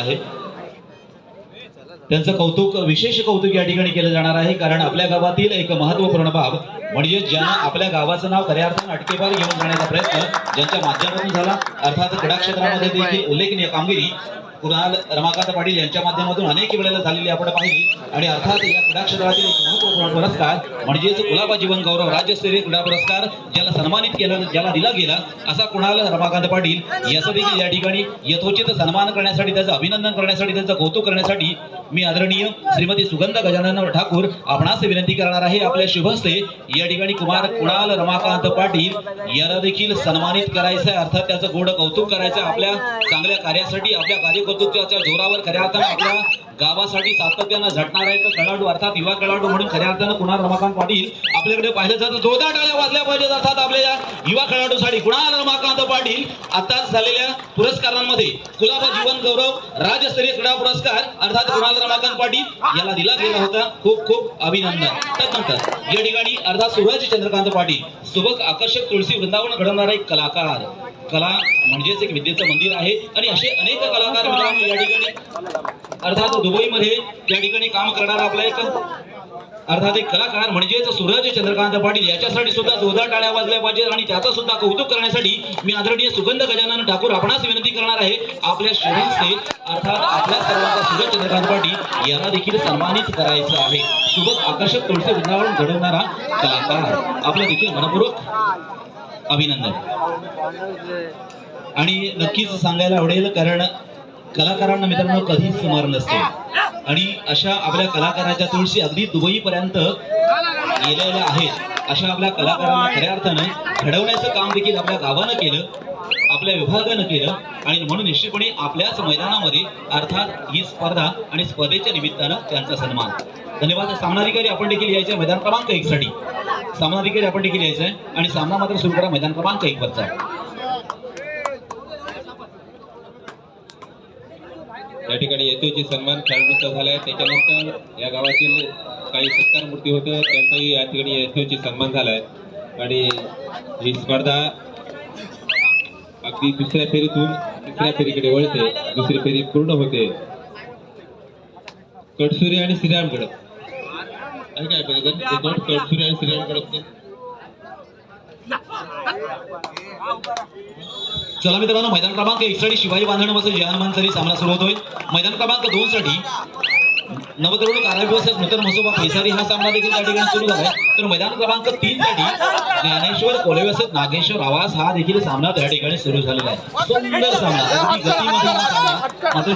आहे. त्यांचं कौतुक विशेष कौतुक या ठिकाणी केलं जाणार आहे कारण आपल्या गावातील एक महत्त्वपूर्ण बाब म्हणजे ज्यांना आपल्या गावाचं नाव खऱ्या अर्थानं अटकेपार घेऊन जाण्याचा प्रयत्न ज्यांच्या माध्यमातून झाला अर्थात क्रीडा क्षेत्रामध्ये देखील उल्लेखनीय कामगिरी कुणाल रमाकांत पाटील यांच्या माध्यमातून अनेक वेळेला झालेली आपण पाहिली. आणि अर्थात या क्रीडा क्षेत्रातील एक महत्त्वपूर्ण पुरस्कार म्हणजेच गुलाबा जीवन गौरव राज्यस्तरीय क्रीडा पुरस्कार ज्याला सन्मानित केला ज्याला दिला गेला असा कुणाल रमाकांत पाटील याचं देखील या ठिकाणी यथोचित सन्मान करण्यासाठी त्याचं अभिनंदन करण्यासाठी त्यांचं कौतुक करण्यासाठी मी आदरणीय श्रीमती सुगंध गजानन ठाकूर आपणास विनंती करणार आहे. आपल्या शुभस्ते या ठिकाणी कुमार कुणाल रमाकांत पाटील याला देखील सन्मानित करायचं आहे अर्थात त्याचं गोड कौतुक करायचं आपल्या चांगल्या कार्यासाठी आपल्या कार्यकर्तृत्वाच्या जोरावर खऱ्या अर्थानं आपल्या गावासाठी सातत्यानं झटणार आहे. तर खेळाडू अर्थात युवा खेळाडू म्हणून खऱ्या अर्थानं कुणाल रमाकांत पाटील आपल्याकडे पाहिलं जातं. जोरदार टाळ्या वाजल्या पाहिजेत अर्थात आपल्या या युवा खेळाडूसाठी कुणाल रमाकांत पाटील आताच झालेल्या पुरस्कारांमध्ये कुलाबा जीवन गौरव राज्यस्तरीय क्रीडा पुरस्कार अर्थात कुणाल रमाकांत पाटील याला दिला गेला होता. खूप खूप अभिनंदन. त्यानंतर या ठिकाणी अर्थात सूरज चंद्रकांत पाटील सुबक आकर्षक तुळशी वृंदावन घडवणारा एक कलाकार. कला म्हणजेच एक विद्येचं मंदिर आहे. आणि असे अनेक कलाकार या ठिकाणी अर्थात दुबईमध्ये त्या ठिकाणी काम करणारा आपला एक अर्थात एक कलाकार म्हणजेच सूरज चंद्रकांत पाटील याच्यासाठी सुद्धा जोरदार टाळ्या वाजल्या पाहिजे आणि त्याचा सुद्धा कौतुक करण्यासाठी मी आदरणीय सुगंध गजानन ठाकूर आपणास विनंती करणार आहे. आपल्या श्रेणीचे अर्थात आपल्या सर्वांचा सूरज चंद्रकांत पाटील याला देखील सन्मानित करायचं आहे. सुबक आकर्षक तुळसे वृंदावन घडवणारा कलाकार. आपलं देखील मनपूर्वक अभिनंदन. आणि नक्कीच सांगायला आवडेल कारण कलाकारांना मित्रांनो कधीच सुमार नसते. आणि अशा आपल्या कलाकाराच्या तुळशी अगदी दुबईपर्यंत गेलेल्या आहेत. अशा आपल्या कलाकारांना खऱ्या अर्थानं घडवण्याचं काम देखील आपल्या गावानं केलं आपल्या विभागानं केलं. आणि म्हणून निश्चितपणे आपल्याच मैदानामध्ये अर्थात ही स्पर्धा आणि स्पर्धेच्या निमित्तानं त्यांचा सन्मान. धन्यवाद. सामनाधिकारी आपण देखील यायचे. मैदान क्रमांक एक साठी सामनाधिकारी आपण देखील यायचं आहे आणि सामना मात्र सुरू करा. मैदान क्रमांक एक वरचा या ठिकाणी यथोचित सन्मान खेळाडूंचा झालाय. त्याच्यानंतर या गावातील काही सत्कार मूर्ती होतं त्यांचाही या ठिकाणी यथोचित सन्मान झालाय. आणि ही स्पर्धा अगदी दुसऱ्या फेरीतून तिसऱ्या फेरीकडे वळते. दुसरी फेरी पूर्ण होते. कडसुरी आणि श्रीरामगड. आहे काय बघा कडसुरी आणि श्रीरामगड चला मित्रांनो मैदान क्रमांक एक साठी शिवाजी बांधण जयान मानसरी सामना सुरू होतोय. मैदान क्रमांक दोन साठी नवतरुण कारावी वर्सेस नूतन मसोबा पैसारी हा सामना देखील त्या ठिकाणी सुरू झालाय. तर मैदान क्रमांक तीन साठी ज्ञानेश्वर कोले नागेश्वर आवाज हा देखील सामना त्या ठिकाणी सुरू झालेला आहे. सुंदर सामना. मात्र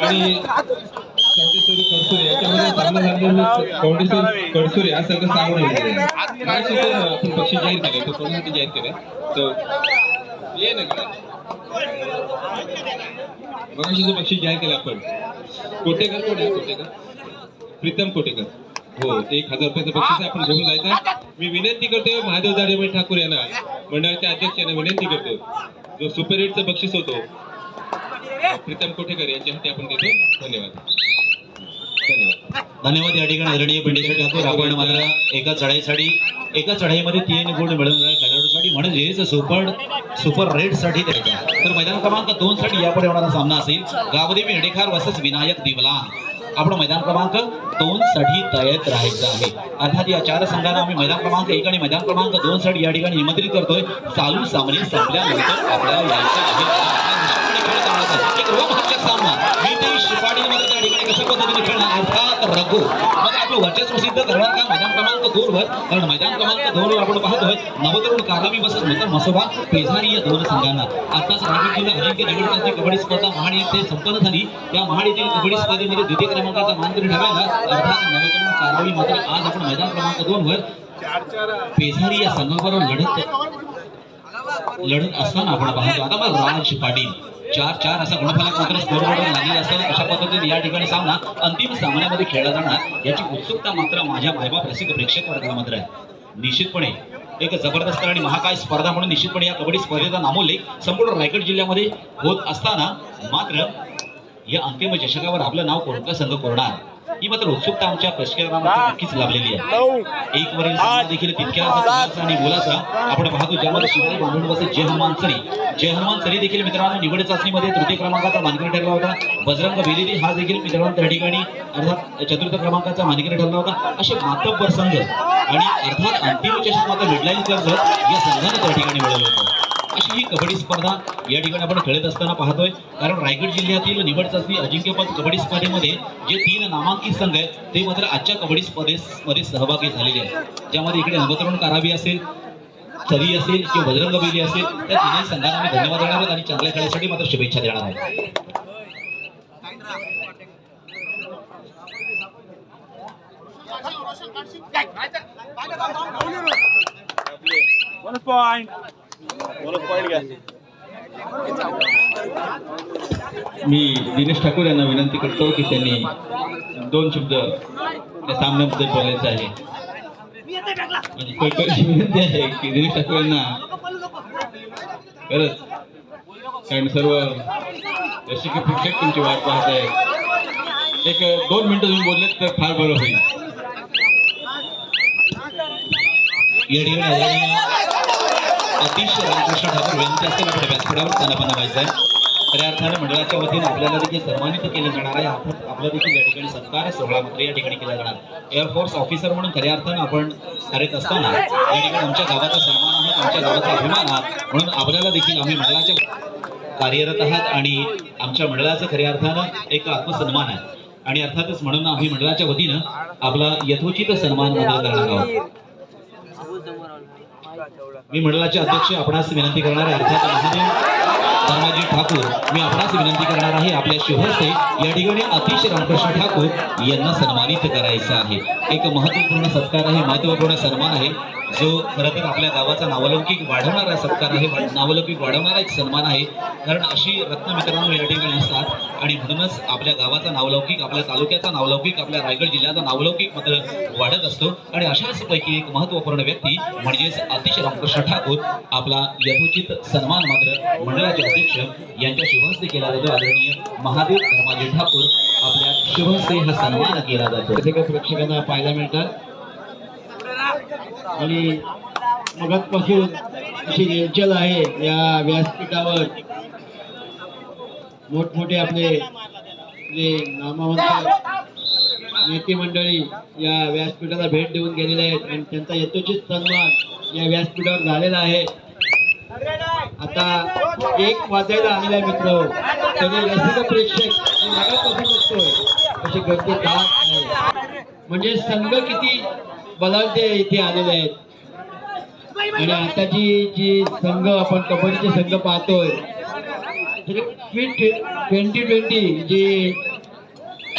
आणि चौंडेश्वरी कडसुरी याच्यामध्ये कडसुरी हा. काय आपण पक्षी जाहीर केले तो कोणासाठी जाहीर केले तो ये ना का मगाशी जो बक्षीस जाहीर केलं आपण. कोटेकर कोण आहे? कोटेकर? प्रीतम कोटेकर. हो ते एक हजार रुपयाचं बक्षीस आपण घेऊन जायचं मी विनंती करतो महादेव जाडेबाई ठाकूर यांना. मंडळाच्या अध्यक्ष यांना विनंती करतो जो सुपर हिटचं बक्षीस होतो प्रीतम कोटेकर यांच्या हाती आपण देतो. धन्यवाद. धन्यवाद. धन्यवाद या ठिकाणी आदरणीय पिंडेश्वर ठाकूर. आपण मला एका चढाईसाठी एका चढाईमध्ये तीन गुण मिळवणाऱ्या खेळाडूसाठी म्हणजेच सुपर सुपर रेडसाठी द्यायचा तर मैदान क्रमांक दोन साठी यापुढे होणारा सामना असेल गावदेवी हेडेखार वर्सेस विनायक दिवला आपण मैदान क्रमांक दोन साठी तयार राहायचं आहे. अर्थात या चार संघांना आम्ही मैदान क्रमांक एक आणि मैदान क्रमांक दोन साठी या ठिकाणी निमंत्रित करतोय. चालू सामने संपल्यानंतर आपल्याला यायचं आहे. पाटील मात्र त्या ठिकाणी कशा पद्धतीने खेळणार? अर्थात रघु. मग आपलं वर्चस्व सिद्ध करणार का? मैदान क्रमांक दोन वर कारण मैदान क्रमांक दोन वर आपण पाहतोय नवतरुण कारामी बसत नंतर मसोबा पेझारी या दोन संघांना. आताच जिल्हा अजिंक्य कबड्डी स्पर्धा महाड येथे संपन्न झाली. त्या महाड येथील कबड्डी स्पर्धेमध्ये द्वितीय क्रमांकाचा मानकरी अर्थात नवतरुण कारावी मात्र आज आपण मैदान क्रमांक दोन वर पेझारी या संघाबरोबर लढत लढत असताना आपण पाहतो. आता मग राज पाटील. चार चार असा गुणफलक मात्र स्कोरबोर्डवर लागलेला असताना अशा पद्धतीने या ठिकाणी सामना अंतिम सामन्यामध्ये खेळला जाणार. याची उत्सुकता मात्र माझ्या मायबाप रसिक प्रेक्षक वर्गाला मात्र आहे. निश्चितपणे एक जबरदस्त आणि महाकाय स्पर्धा म्हणून निश्चितपणे या कबड्डी स्पर्धेचा नामोल्लेख संपूर्ण रायगड जिल्ह्यामध्ये होत असताना मात्र या अंतिम चषकावर आपलं नाव कोणता संघ कोरणार ही मात्र उत्सुकता आमच्या प्रशिक्षकांना नक्कीच लाभलेली आहे. एक वरील देखील तितक्याच आणि बोलाचा आपण पाहतो ज्यामध्ये शिवाय बांधून जय हनुमान सरी. जय हनुमान सरी देखील मित्रांनो निवड चाचणीमध्ये तृतीय क्रमांकाचा मानकरी ठरला होता. बजरंग बेलेली हा देखील मित्रांनो त्या ठिकाणी अर्थात चतुर्थ क्रमांकाचा मानकरी ठरला होता. असे मातब्बर संघ आणि अर्थात अंतिम चषक मात्र मिडलाईन कर्ज या संघाने त्या ठिकाणी मिळवलं होतं. अशी ही कबड्डी स्पर्धा या ठिकाणी आपण खेळत असताना पाहतोय. कारण रायगड जिल्ह्यातील निवड चाचणी अजिंक्यपद कबड्डी स्पर्धेमध्ये जे तीन नामांकित संघ आहेत ते मात्र आजच्या कबड्डी स्पर्धेमध्ये सहभागी झालेले आहेत. ज्यामध्ये इकडे अवतरण कारावी असेल सरी असेल किंवा बजरंग बेली असेल त्या तिन्ही संघांना आम्ही धन्यवाद देणार आहोत आणि चांगल्या खेळासाठी मात्र शुभेच्छा देणार आहोत One point. मी दिनेश ठाकूर यांना विनंती करतो की त्यांनी दोन शब्द त्या सामन्याबद्दल बोलायचं आहे. म्हणजे कळकळीची विनंती आहे की दिनेश ठाकूर यांना खरंच कारण सर्व रसिक प्रेक्षक तुमची वाट पाहत आहेत. एक दोन मिनिटं तुम्ही बोललेत तर फार बरं होईल. या ठिकाणी अतिश रामकृष्ण ठाकूर यांच्या असेल व्यासपीठावर त्यांना व्हायचं आहे. खऱ्या अर्थाने मंडळाच्या वतीने आपल्याला देखील सन्मानित केलं जाणार आहे. अर्थात आपला देखील या ठिकाणी सत्कार सोहळा मात्र या ठिकाणी केला जाणार. एअरफोर्स ऑफिसर म्हणून खऱ्या अर्थानं आपण करत असताना या ठिकाणी आमच्या गावाचा सन्मान आहात. आमच्या गावाचा अभिमान आहात. म्हणून आपल्याला देखील आम्ही मंडळाच्या कार्यरत आहात आणि आमच्या मंडळाचं खऱ्या अर्थानं एक आत्मसन्मान आहे. आणि अर्थातच म्हणून आम्ही मंडळाच्या वतीनं आपला यथोचित सन्मान बदल करणार आहोत. मी मंडळाचे अध्यक्ष आपणास विनंती करणार आहे अर्थात महादेव ठाकूर मी आपणास विनंती करणार आहे आपल्या शुभस्ते या ठिकाणी अतिशय रामकृष्ण ठाकूर यांना सन्मानित करायचं आहे. एक महत्त्वपूर्ण सत्कार आहे महत्त्वपूर्ण सन्मान आहे जो खरं तर आपल्या गावाचा नावलौकिक वाढवणारा सत्कार आहे नावलौकिक वाढवणारा एक सन्मान आहे. कारण अशी रत्न मित्रांनो या ठिकाणी असतात आणि म्हणूनच आपल्या गावाचा नावलौकिक आपल्या तालुक्याचा नावलौकिक आपल्या रायगड जिल्ह्याचा नावलौकिक मात्र वाढत असतो. आणि अशाच पैकी एक महत्त्वपूर्ण व्यक्ती म्हणजेच अतिशय रामकृष्ण ठाकूर आपला यथोचित सन्मान मात्र मंडळाच्या अध्यक्ष यांच्या शुभहस्ते केला जातो. आदरणीय महादेव धर्माजी ठाकूर आपल्या शुभहस्ते हा सन्मान केला जातो. रसिक प्रेक्षकांना पाहायला मिळतात. आणि मगातपासून अशी रेलचल आहे या व्यासपीठावर. मोठमोठे आपले जे नामावंत नेते मंडळी या व्यासपीठाला भेट देऊन गेलेले आहेत. आणि त्यांचा यथोचित सन्मान या व्यासपीठावर झालेला आहे. आता एक वाजायला आलेला मित्र. तरी रसिक प्रेक्षक मागापासून बघतोय. अशी गर्दी का आहे? म्हणजे संघ किती बलाढ्य इथे आलेले आहेत. आणि आताची जी संघ आपण कबड्डीचे संघ पाहतोय ट्वेंटी ट्वेंटी जी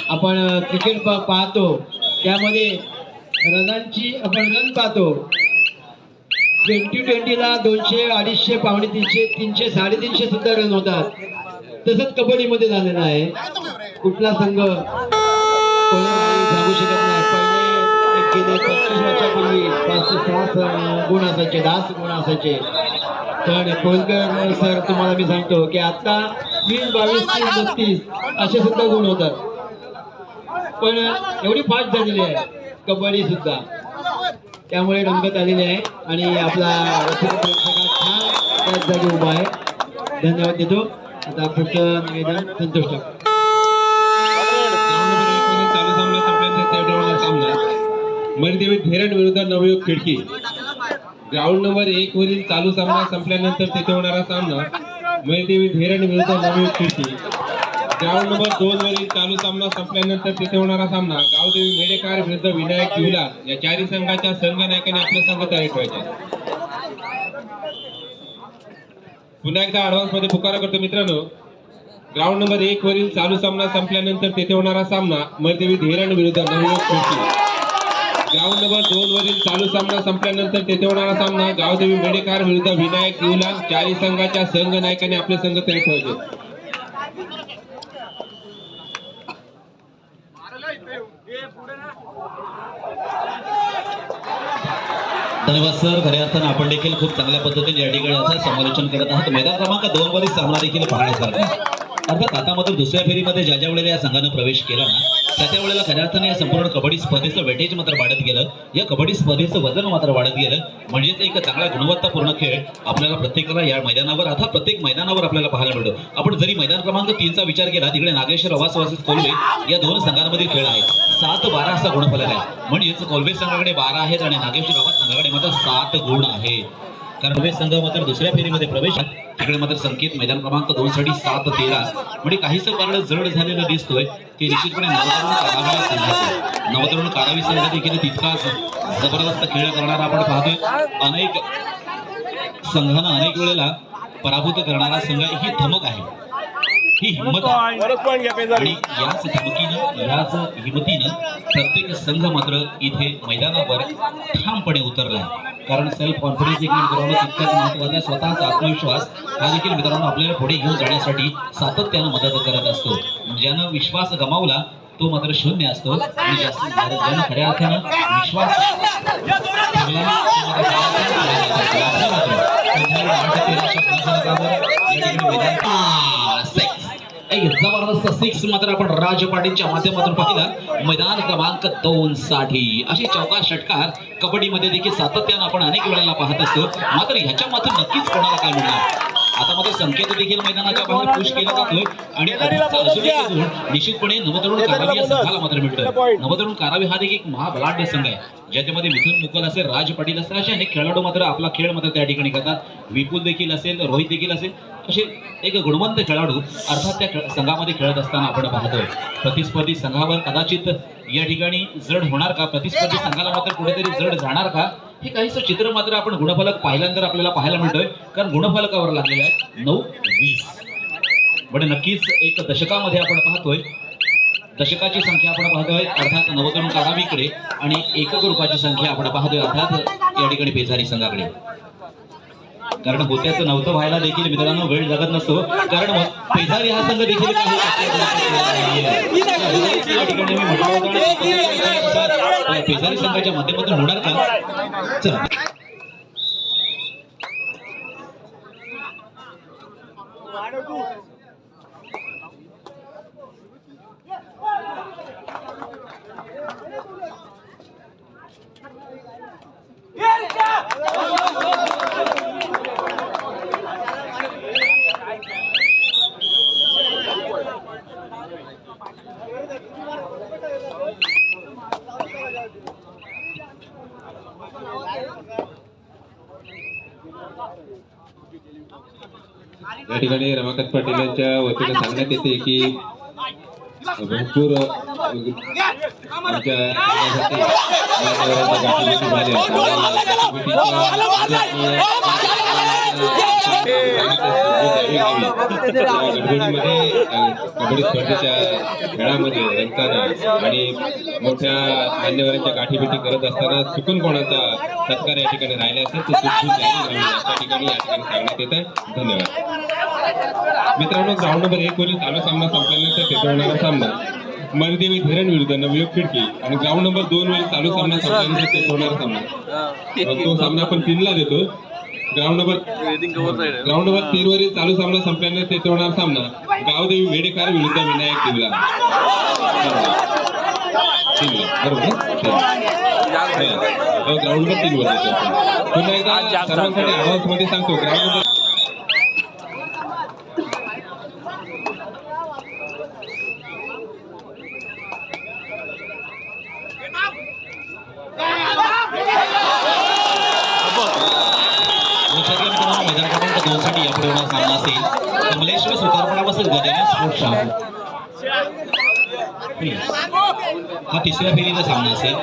आपण क्रिकेट पाहतो त्यामध्ये रनांची आपण रन पाहतो. ट्वेंटी ट्वेंटीला दोनशे अडीचशे पावणे तीनशे तीनशे साडेतीनशे सुद्धा रन होतात. तसंच कबड्डीमध्ये झालेलं आहे. कुठला संघ सांगू शकत नाही. पहिले गेले पंचवीस वर्षापूर्वी सहा गुण असायचे दहा गुण असायचे. पण कोलकर सर तुम्हाला मी सांगतो की आता वीस बावीस तीस बत्तीस असे सुद्धा गुण होतात. पण एवढी फास्ट झालेली आहे. कबड्डी सुद्धा. त्यामुळे रंगत आलेली आहे आणि आपला त्याच जागी उभा आहे. धन्यवाद देतो. आता पुढचं निवेदन संतोष ठाकूर. धेरण विरुद्ध नवयुग खिडकी. ग्राउंड नंबर एक वरील चालू सामना संपल्यानंतर तिथे होणारा सामना मरिदेवी धेरण विरुद्ध नवयुग खिडकी. ग्राउंड नंबर दोन वरील चालू सामना संपल्यानंतर तिथे होणारा सामना गावदेवी मेडेकार विरुद्ध विनायक किवला या चारही संघाच्या संघनायकाने आपल्या संघ तयार ठेवायचे पुन्हा एकदा ऍडव्हान्समध्ये पुकारा करतो मित्रांनो. ग्राउंड नंबर एक वरील चालू सामना संपल्यानंतर तेथे होणारा सामना मध्यदेवी धीरण विरुद्ध नवयुग ग्राउंड नंबर दोन वरील चालू सामना संपल्यानंतर तेथे होणारा सामना गावदेवी मेडेकार विरुद्ध विनायक युला चारही संघाच्या संघ नायकाने आपले संघ तयार ठेवायचे धन्यवाद सर. खऱ्या अर्थानं आपण देखील खूप चांगल्या पद्धतीने या ठिकाणी आता समालोचन करत आहात. मैदान क्रमांक दोन वरील सामना देखील पाहण्यासारखा अर्थात आता मात्र दुसऱ्या फेरीमध्ये ज्या ज्या वेळेला या संघानं प्रवेश केला ना त्या त्या वेळेला खऱ्या अर्थाने या संपूर्ण कबड्डी स्पर्धेचं वेटेज मात्र वाढत गेलं. या कबड्डी स्पर्धेचं वजन मात्र वाढत गेलं. म्हणजेच एक चांगला गुणवत्तापूर्ण खेळ आपल्याला प्रत्येकाला या मैदानावर अर्थात प्रत्येक मैदानावर आपल्याला पाहायला मिळतो. आपण जरी मैदान क्रमांक तीनचा विचार केला तिकडे नागेश्वर अवास वर्सेस कोल्हे या दोन संघांमधील खेळ आहे सात बारा असा गुणफलक आहे. म्हणजेच कोल्हे संघाकडे बारा आहेत आणि नागेश्वर अवास संघाकडे मात्र सात गुण आहे. कारण कोल्हे संघ मात्र दुसऱ्या फेरीमध्ये प्रवेश तिकडे मात्र संकेत मैदान क्रमांक दोन साठी सात तेरा. म्हणजे काहीच कारण जड झालेलं दिसतोय ते निश्चितपणे नवतरुण कारावी या संघाचं नवतरुण कारावी संघ देखील तितकाच जबरदस्त खेळ करणारा आपण पाहतोय. अनेक संघानं अनेक वेळेला पराभूत करणारा संघ ही धमक आहे. ही हिंमत आहे. आणि याच याच हिमतीनं प्रत्येक संघ मात्र इथे मैदानावर ठामपणे उतरलाय कारण सेल्फ कॉन्फिडन्स देखील मित्रांनो तितकाच महत्त्वाचा आहे. स्वतःचा आत्मविश्वास हा देखील मित्रांनो आपल्याला पुढे घेऊन जाण्यासाठी सातत्यानं मदत करत असतो. ज्यानं विश्वास गमावला तो मात्र शून्य असतो. आणि जास्त ज्यानं खऱ्या अर्थानं विश्वास जबरदस्त सिक्स मात्र आपण राज पाटीलच्या माध्यमातून पाहिलं. मैदान क्रमांक दोन साठी. अशी चौका षटकार. कबड्डीमध्ये देखील सातत्यानं आपण अनेक वेळेला पाहत असतो. मात्र ह्याच्या मात्र नक्कीच कोणाला काय मिळणार? आता मात्र संकेत देखील मैदानाच्या बाहेर पुश केला जातोय. आणि गुण निश्चितपणे नवतरुण कारावी या संघाला मात्र मिळतोय. नवतरुण कारावी हा देखील एक महाबलाढ्य संघ आहे. ज्याच्यामध्ये मिथुन मुकल असेल राज पाटील असेल असे अनेक खेळाडू मात्र आपला खेळ मात्र त्या ठिकाणी करतात. विपुल देखील असेल रोहित देखील असेल असे एक गुणवंत खेळाडू अर्थात त्या संघामध्ये खेळत असताना आपण पाहतोय. प्रतिस्पर्धी संघावर कदाचित या ठिकाणी जड होणार का? प्रतिस्पर्धी संघाला मात्र कुठेतरी जड जाणार का? हे काहीसं चित्र मात्र आपण गुणफलक पाहिल्यानंतर आपल्याला पाहायला मिळतोय. कारण गुणफलकावर लागलेलं आहे नऊ वीस. म्हणजे नक्कीच एक दशकामध्ये आपण पाहतोय. दशकाची संख्या आपण पाहतोय अर्थात नवतरुण काढावीकडे आणि एकक रूपाची संख्या आपण पाहतोय अर्थात या ठिकाणी पेजारी संघाकडे. कारण होत्याच नव्हतं व्हायला देखील मित्रांनो वेळ जगत नसतो. कारण मग हा संघ देखील काही संघाच्या माध्यमातून होणार का? चला. या ठिकाणी रमाकांत पाटील यांच्या वतीने सांगण्यात येते की भरपूर आमच्या संघासाठी कबड्डी स्पर्धेच्या खेळामध्ये रंगताना आणि मोठ्या मान्यवरांच्या गाठीभेटी करत असताना चुकून कोणाचा सत्कार या ठिकाणी राहिला असेल तो चूक झाली या ठिकाणी या ठिकाणी सांगण्यात येत आहे धन्यवाद. मित्रांनो ग्राउंड नंबर एक वरील चालू सामना संपल्यानंतर तिथे होणारा सामना. मलदेवी धरण विरुद्ध नवयोग खिडकी आणि ग्राउंड नंबर दोन वरील चालू सामना संपल्यानंतर तिथे होणारा सामना. तो सामना आपण तीनला देतो. ग्राउंड नंबर ग्राउंड नंबर तीन वरील चालू सामना संपल्यानंतर तिथे होणारा सामना. गावदेवी मेडेकार विरुद्ध विनायक देवला. बरोबर ग्राउंड नंबर तीन वर देतो आपण. पुन्हा एकदा सर्वांसाठी आवाजमध्ये सांगतो ग्राउंड नंबर लक्षात घ्या मित्रांनो मैदान क्रमांक दोन साठी यापुढे होणार सामना असेल कमलेश्वर सुतारपणापासून बसेल गजानन स्पोर्ट्स हा तिसऱ्या फेरीचा सामना असेल.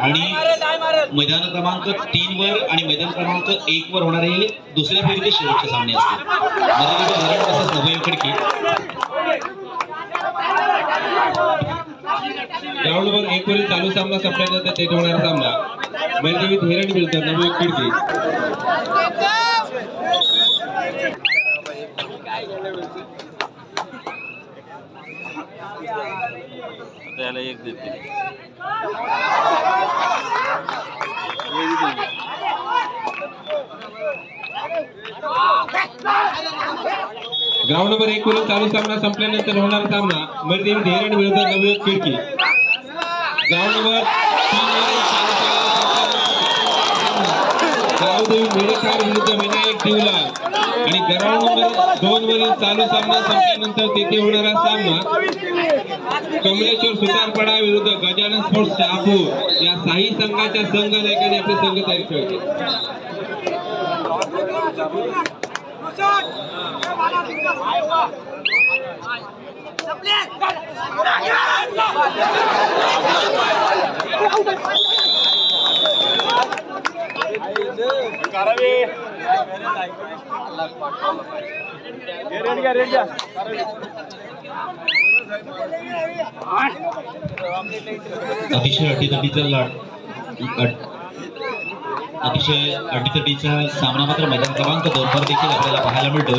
आणि मैदान क्रमांक तीन वर आणि मैदान क्रमांक एक वर होणारे दुसऱ्या फेरीचे शेवटचे सामने असतील. मराठी धरण तसंच नवयोग खडकी. ग्राउंड वर एक वरील चालू सामना संपल्यानंतर तेथे होणारा सामना. मलदेवी धरण मिळतं नवयोग खिडकी. त्याला देते. ग्राउंड नंबर एक वरून चालू सामना संपल्यानंतर होणार सामना? मर्देवी धेरण विरुद्ध नवी खिडकी. ग्राउंड नंबर तीन वरील गावदेवी मेडेकार विरुद्ध विनायक देवला आणि ग्राउंड नंबर दोन वरील चालू सामना संपल्यानंतर तेथे होणारा सामना कमलेश्वर सुतारपाडा विरुद्ध गजानन स्पोर्ट्स शहापूर या साई संघाच्या संघ नायकाने आपले संघ तयार ठेवले. अतिशय अटीतटीचा लाड अट- अतिशय अटीतटीचा सामना मात्र मैदान क्रमांक दोन वर देखील आपल्याला पाहायला मिळतो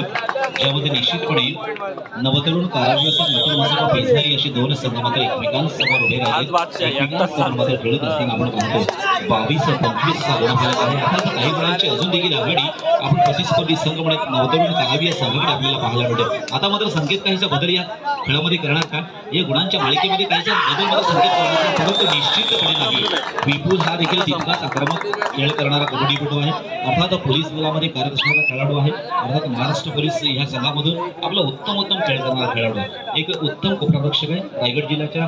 ज्यामध्ये निश्चितपणे नवतरुण कारागृह नूतन मासिका पेसणारी अशी दोन संघ मात्र एकमेकांसमोर उभे मात्र खेळत असताना आपण पाहतो बावीस पंचवीस चा गुण झाला आहे अर्थात काही गुणांची अजून देखील आघाडी आपण प्रतिस्पर्धी संघ म्हणत नवतरुण कारावी या संघाकडे आपल्याला पाहायला मिळते. आता मात्र संकेत काहीचा बदल या खेळामध्ये करणार का? या गुणांच्या मालिकेमध्ये काहीचा बदल मला संकेत करण्याचा परंतु निश्चितपणे नाही. विपुल हा देखील तितकाच आक्रमक खेळ करणारा कबड्डीपटू आहे. अर्थात पोलीस दलामध्ये कार्यरत असणारा खेळाडू आहे. अर्थात महाराष्ट्र पोलीस या संघामधून आपला उत्तम उत्तम खेळ करणारा खेळाडू आहे. एक उत्तम कोपरारक्षक आहे. रायगड जिल्ह्याच्या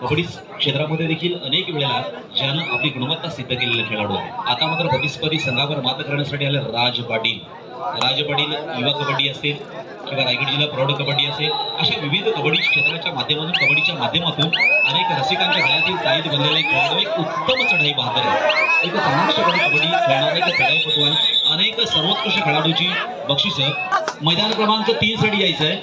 कबड्डी क्षेत्रामध्ये देखील अनेक वेळेला ज्यानं आपली गुणवत्ता सिद्ध केलेला खेळाडू आहे आता मात्र प्रतिस्पर्धी संघावर मात करण्यासाठी आले राज पाटील. राज पाटील युवा कबड्डी असेल किंवा रायगड जिल्हा प्रौढ कबड्डी असेल अशा विविध कबड्डी क्षेत्राच्या माध्यमातून कबड्डीच्या माध्यमातून अनेक रसिकांच्या गळ्यातील ताईत बनलेले खेळाडू एक उत्तम चढाई बहादर आहे एक तमाशपणे कबड्डी खेळणारे चढाई पटवान अनेक सर्वोत्कृष्ट खेळाडूची बक्षिसं. मैदान क्रमांक तीनसाठी यायचं आहे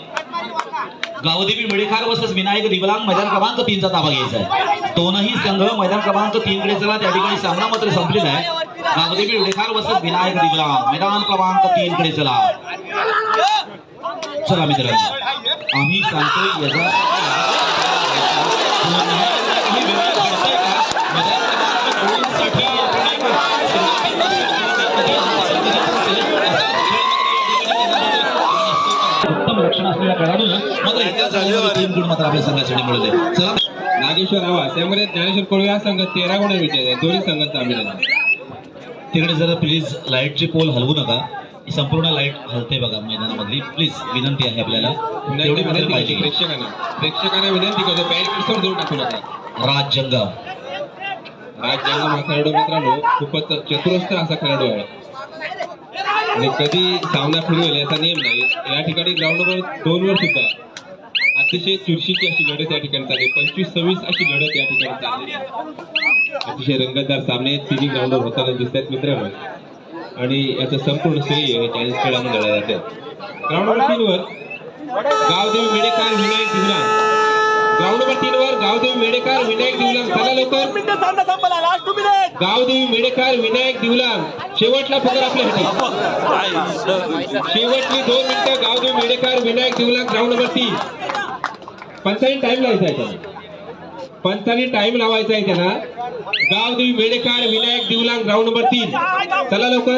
गावदेवी मेडेखार वर्सेस विनायक दिवलांग मैदान क्रमांक तीनचा ताबा घ्यायचा आहे. दोनही संघ मैदान क्रमांक तीन कडे चला त्या ठिकाणी सामना मात्र संपलेला आहे. गावदेवी मेडेखार वर्सेस विनायक दिवलांग मैदान क्रमांक तीन कडे चला. चला मित्रांनो आम्ही सांगतोय याचा काही वेगळं घडतंय का? मैदान क्रमांक दोनसाठी आपण एक सुरुवातीला कधी अंतर कधी असेल, असा खेळ मात्र या ठिकाणी होणार आहे. असलेल्या खेळाडूनं मात्र एका जागेवर तीन गुण मात्र आपल्या संघासाठी मिळवले चला. नागेश्वर आवाज त्यामध्ये ज्ञानेश्वर कोळवे हा संघ तेरा गुण विजय आहे. दोन्ही संघांचा अभिनंदन तिकडे जरा प्लीज लाईटचे पोल हलवू नका. संपूर्ण लाइट हलते बघा मैदानामधली. प्लीज विनंती आहे आपल्याला. तेवढी मदत पाहिजे. प्रेक्षकांना. प्रेक्षकांना विनंती करतो. बॅरिकेडवर जोड टाकू नका. राज जंगाव राज जंगम हा खेळाडू मित्रांनो खूपच चतुरस्त्र असा खेळाडू आहे. आणि कधी सामना फिरवेल याचा नियम नाही. या ठिकाणी ग्राउंड नंबर दोन वर सुद्धा अतिशय चुरशीची अशी लढत या ठिकाणी चालली पंचवीस सव्वीस अशी लढत या ठिकाणी चालली अतिशय रंगतदार सामने तिन्ही ग्राउंडवर होताना दिसतात मित्रांनो. आणि याचं संपूर्ण श्रेय चाळीस खेळामध्ये दिलं जाते ग्राउंड नंबर तीन वर गावदेवी मेडेकार विनायक दिवला ग्राउंड नंबर तीन वर गावदेवी मेडेकार विनायक दिवला चला लवकर. गावदेवी मेडेकार विनायक दिवलांग शेवटला पगार आपल्यासाठी शेवटली दोन मिनिटं गावदेव मेडेकार विनायक दिवला ग्राउंड नंबर तीन टाइम लावायचा आहे त्याला. पंचानी टाइम लावायचा आहे त्याला. गावदेवी मेडेकार विनायक दिवलांग ग्राउंड नंबर तीन चला लवकर.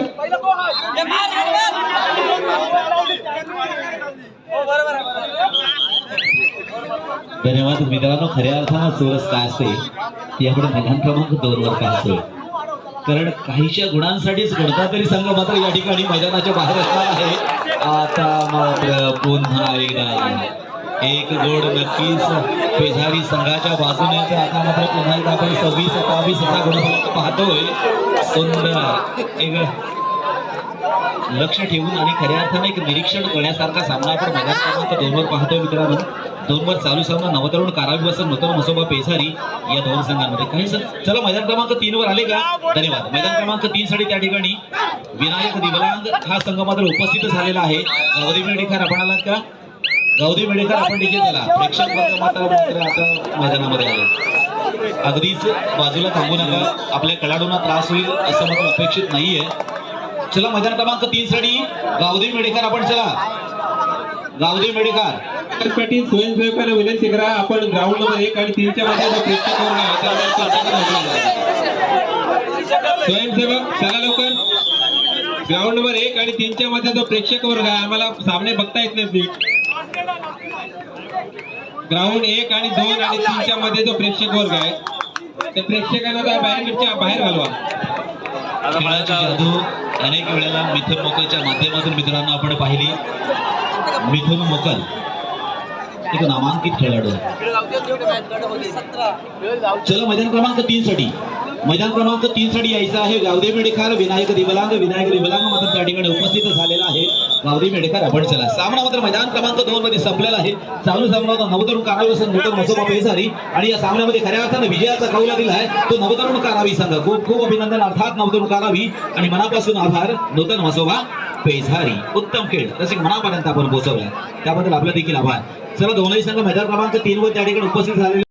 धन्यवाद. मित्रांनो खऱ्या अर्थानं चोरस काय असते? ती आपण मैदान क्रमांक दोन वर पाहतोय कारण काहीशा गुणांसाठीच कोणता तरी संघ मात्र या ठिकाणी मैदानाच्या बाहेर असणार आहे. आता मात्र पुन्हा एकदा एक गोड नक्कीच पेझारी संघाच्या बाजूने आता मात्र पुन्हा एकदा आपण सव्वीस सत्तावीस असा गुणफलक पाहतोय. सुंदर एक लक्ष ठेवून आणि खऱ्या अर्थाने एक निरीक्षण करण्यासारखा सामना आपण मैदान क्रमांक दोनवर पाहतोय मित्रांनो. दोनवर चालू सामना नवतरुण काराविवासन नूतन मसोबा पेसारी या दोन संघांमध्ये. काही सर चला मैदान क्रमांक तीन वर आले का? धन्यवाद. मैदान क्रमांक तीन साठी त्या ठिकाणी विनायक दिवलांग हा संघ मात्र उपस्थित झालेला आहे. गौरी मेडेकर आपण आलात का? गौरी मेडेकर आपण देखील झाला प्रेक्षक वर्ग मात्र आता मैदानामध्ये आले. अगदीच बाजूला थांबू नका. आपल्या खेळाडूंना त्रास होईल असं मात्र अपेक्षित नाहीये. चला मैदान क्रमांक तीन साठी गावदेवी मेडेकर आपण चला. गावदेवी मेडेकर पाटील स्वयंसेवकांना विनंती करा आपण ग्राउंड नंबर एक आणि तीनच्या मध्ये जो प्रेक्षक वर्ग आहे त्यामध्ये चर्चा करा. स्वयंसेवक चला लवकर. ग्राउंड नंबर एक आणि तीनच्या मध्ये जो प्रेक्षक वर्ग आहे आम्हाला सामने बघता येत नाही नीट ग्राउंड एक आणि दोन आणि तीनच्या मध्ये जो प्रेक्षक वर्ग आहे त्या प्रेक्षकांना बाहेर घालवा. बाहेर जादू अनेक वेळेला मिथुन मोकलच्या माध्यमातून मित्रांनो आपण पाहिली. मिथुन मोकल. एक नामांकित खेळाडू चला मैदान क्रमांक तीन साठी. मैदान क्रमांक तीन साठी यायचं आहे. गावदे मेडेकर विनायक दिबलांग विनायक दिबलांग मात्र त्या ठिकाणी उपस्थित झालेला आहे. गावदे मेडेकर आपण चला. सामना मात्र मैदान क्रमांक दोन मध्ये संपलेला आहे. चालू सामना होता. नवतरुण कारावी संघ मसोबा पेसारी. आणि या सामन्यामध्ये खऱ्या अर्थानं विजयाचा कौला दिला आहे. तो नवतरुण कारावी संघ. खूप खूप अभिनंदन. अर्थात नवतरुण कारावी आणि मनापासून आभार. नूतन मसोबा पेझारी उत्तम खेळ. तसे मनापर्यंत आपण पोहोचवलाय. त्याबद्दल आपला देखील आभार. चला दोनही संघ मैदान क्रमांक तीन वर त्या ठिकाणी उपस्थित झालेले